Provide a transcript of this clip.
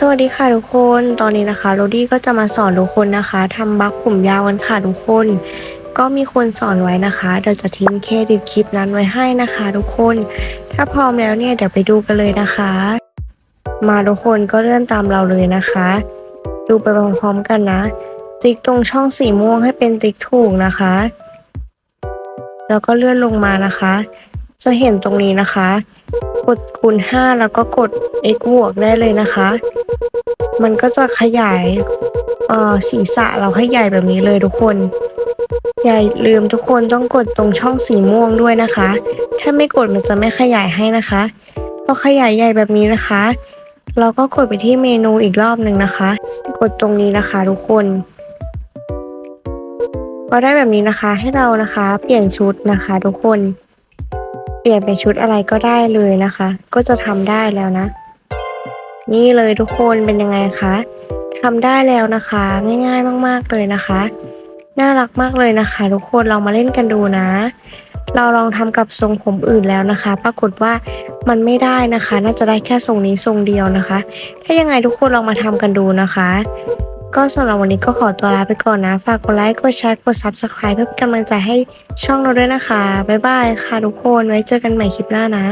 สวัสดีค่ะทุกคน ตอนนี้นะคะโรดี้ก็จะมาสอนทุกคนนะคะทำบักผมยาวกันค่ะทุกคน ก็มีคนสอนไว้นะคะเดี๋ยวจะทิ้งเครดิตคลิปนั้นไว้ให้นะคะ ทุกคน ถ้าพร้อมแล้วเนี่ยเดี๋ยวไปดูกันเลยนะคะ มาทุกคนก็เลื่อนตามเราเลยนะคะ ดูไปพร้อมๆกันนะ ติ๊กตรงช่องสีม่วงให้เป็นติ๊กถูกนะคะ แล้วก็เลื่อนลงมานะคะ จะเห็นตรงนี้นะคะ กดคูณ 5 แล้วก็กด x บวกได้เลยนะคะ มันก็จะขยายศีรษะเราให้ใหญ่แบบนี้เลยทุกคน อย่าลืมทุกคนต้องกดตรงช่องสีม่วงด้วยนะคะ ถ้าไม่กดมันจะไม่ขยายให้นะคะพอขยายใหญ่แบบนี้นะคะ เราก็กดไปที่เมนูอีกรอบหนึ่งนะคะ กดตรงนี้นะคะทุกคนพอได้แบบนี้นะคะให้เรานะคะ เปลี่ยนชุดนะคะทุกคน ลี่ยนเป็นชุดอะไรก็ได้เลยนะคะ ก็จะทำได้แล้วนะ นี่เลยทุกคนเป็นยังไงคะทำได้แล้วนะคะ ง่ายๆมากๆเลยนะคะ น่ารักมากเลยนะคะ ทุกคนเรามาเล่นกันดูนะ เราลองทำกับทรงผมอื่นแล้วนะคะ ปรากฏว่ามันไม่ได้นะคะ น่าจะได้แค่ทรงนี้ทรงเดียวนะคะ ถ้ายังไงทุกคนลองมาทำกันดูนะคะ ก็สำหรับวันนี้ก็ขอตัวลาไปก่อนนะ ฝากกดไลค์ กดแชร์ กด Subscribe เพื่อเป็นกำลังใจให้ช่องเราด้วยนะคะ บ๊ายบายค่ะทุกคน ไว้เจอกันใหม่คลิปหน้านะ